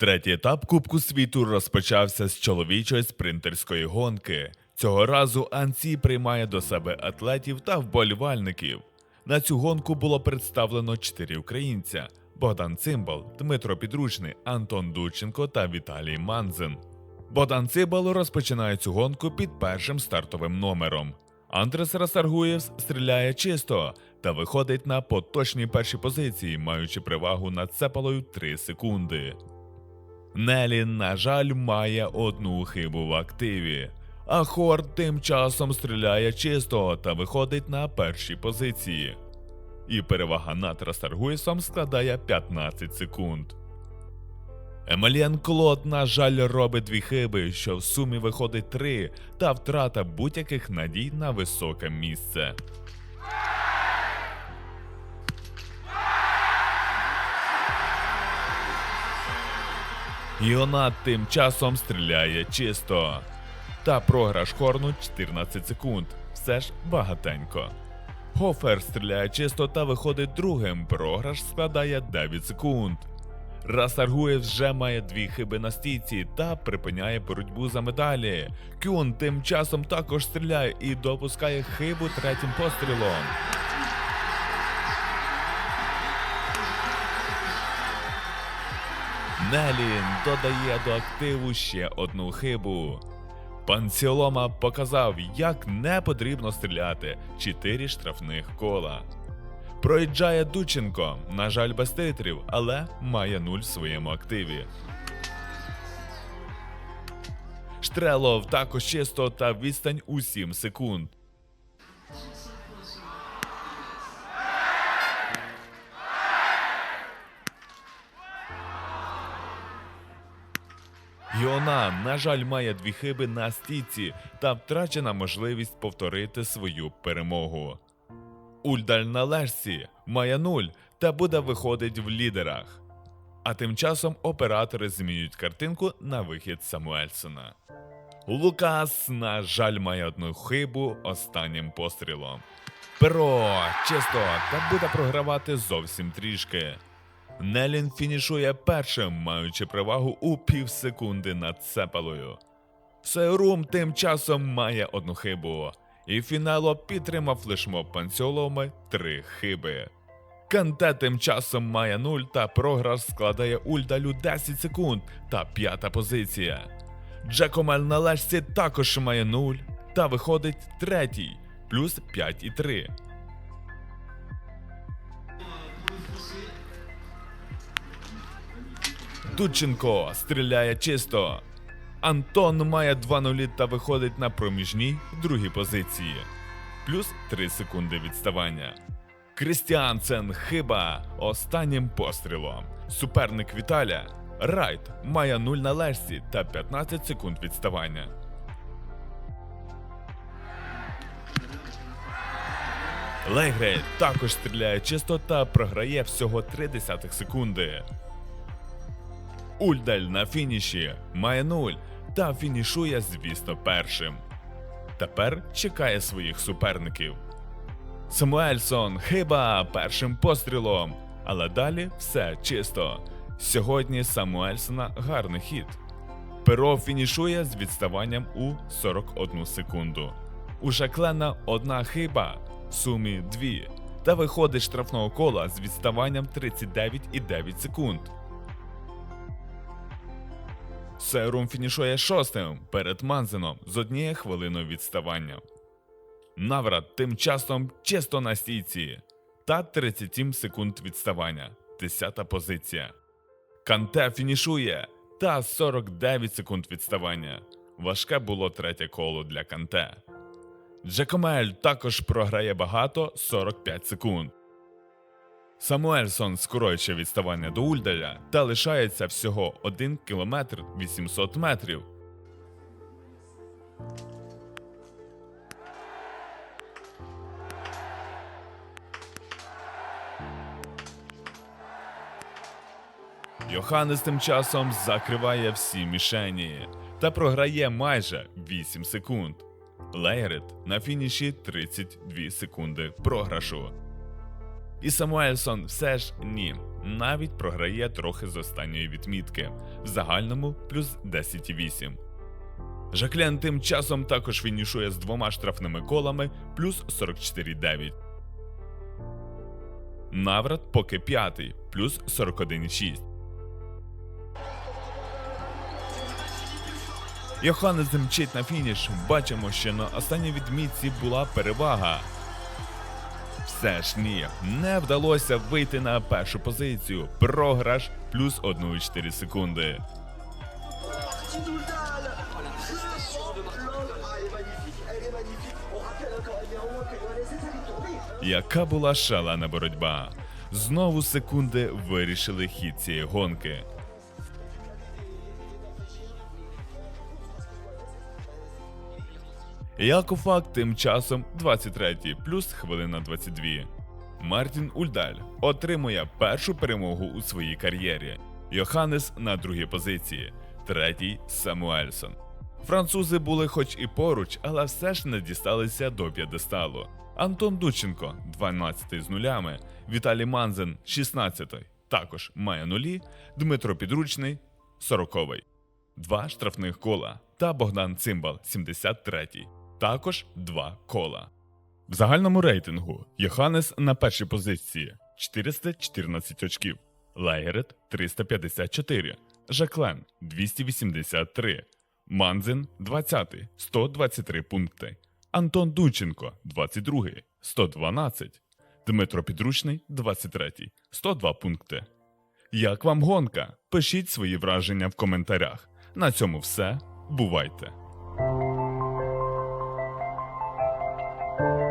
Третій етап Кубку світу розпочався з чоловічої спринтерської гонки. Цього разу Анці приймає до себе атлетів та вболівальників. На цю гонку було представлено чотири українця: Богдан Цимбал, Дмитро Підручний, Антон Дученко та Віталій Манзин. Богдан Цимбал розпочинає цю гонку під першим стартовим номером. Андрес Расаргуєв стріляє чисто та виходить на поточній першій позиції, маючи перевагу над Цепалою 3 секунди. Нелі, на жаль, має одну хибу в активі. А Хорд тим часом стріляє чисто та виходить на першій позиції. І перевага над Растаргуєсом складає 15 секунд. Емельян Клод, на жаль, робить дві хиби, що в сумі виходить три, та втрата будь-яких надій на високе місце. Іонат тим часом стріляє чисто. Та програш Хорну 14 секунд. Все ж багатенько. Хофер стріляє чисто та виходить другим. Програш складає 9 секунд. Расаргуєв вже має дві хиби на стійці та припиняє боротьбу за медалі. Кюн тим часом також стріляє і допускає хибу третім пострілом. Нелін додає до активу ще одну хибу. Панціолома показав, як не потрібно стріляти чотири штрафних кола. Проїжджає Дученко, на жаль, без титрів, але має нуль в своєму активі. Штрелов також чисто та відстань у 7 секунд. Йона, на жаль, має дві хиби на стійці та втрачена можливість повторити свою перемогу. Ульдаль на лежці має нуль та буде виходить в лідерах. А тим часом оператори змінюють картинку на вихід Самуельсона. Лукас, на жаль, має одну хибу останнім пострілом. Перо чисто та буде програвати зовсім трішки. Нелін фінішує першим, маючи перевагу у півсекунди над Цепелою. Сейрум тим часом має одну хибу, і фінало підтримав флешмоб панціоломи три хиби. Канте тим часом має 0 та програш складає Ульдалю 10 секунд та п'ята позиція. Джекомель на лежці також має 0 та виходить третій, плюс 5 Дудченко стріляє чисто. Антон має 2 нулі та виходить на проміжній другій позиції. Плюс 3 секунди відставання. Крістіансен хиба останнім пострілом. Суперник Віталя Райт має 0 на лежці та 15 секунд відставання. Легре також стріляє чисто та програє всього 0,3 секунди. Ульдаль на фініші має 0 та фінішує, звісно, першим. Тепер чекає своїх суперників. Самуельсон хиба першим пострілом, але далі все чисто. Сьогодні Самуельсона гарний хід. Перо фінішує з відставанням у 41 секунду. У Жаклена одна хиба, в сумі дві, та виходить штрафного кола з відставанням 39,9 секунд. Серум фінішує шостим перед Манзеном з однією хвилиною відставання. Наврат тим часом чисто на стійці та 37 секунд відставання. Десята позиція. Канте фінішує та 49 секунд відставання. Важке було третє коло для Канте. Джекомель також програє багато 45 секунд. Самуельсон скорочує відставання до Ульдаля та лишається всього 1 км 800 метрів. Йоханнес тим часом закриває всі мішені та програє майже 8 секунд. Лейрет на фініші 32 секунди програшу. І Самуельсон все ж ні, навіть програє трохи з останньої відмітки, в загальному плюс 10,8. Жаклен тим часом також фінішує з двома штрафними колами плюс 44,9. Наврат поки п'ятий плюс 41,6. Йоханнес мчить на фініш. Бачимо, що на останній відмітці була перевага. Все ж ні, не вдалося вийти на першу позицію. Програш плюс 1,4 секунди. Яка була шалена боротьба. Знову секунди вирішили хід цієї гонки. Якофак тим часом 23 плюс хвилина 22. Мартін Ульдаль отримує першу перемогу у своїй кар'єрі. Йоханнес на другій позиції, третій Самуельсон. Французи були хоч і поруч, але все ж не дісталися до п'єдесталу. Антон Дученко 12 з нулями, Віталій Манзен 16 також має нулі, Дмитро Підручний 40 два штрафних кола та Богдан Цимбал 73 також два кола. В загальному рейтингу Йоханнес на першій позиції 414 очків, Лайгерет 354, Жаклен 283, Манзин 20 123 пункти, Антон Дученко 22 112, Дмитро Підручний 23 102 пункти. Як вам гонка? Пишіть свої враження в коментарях. На цьому все. Бувайте! thank you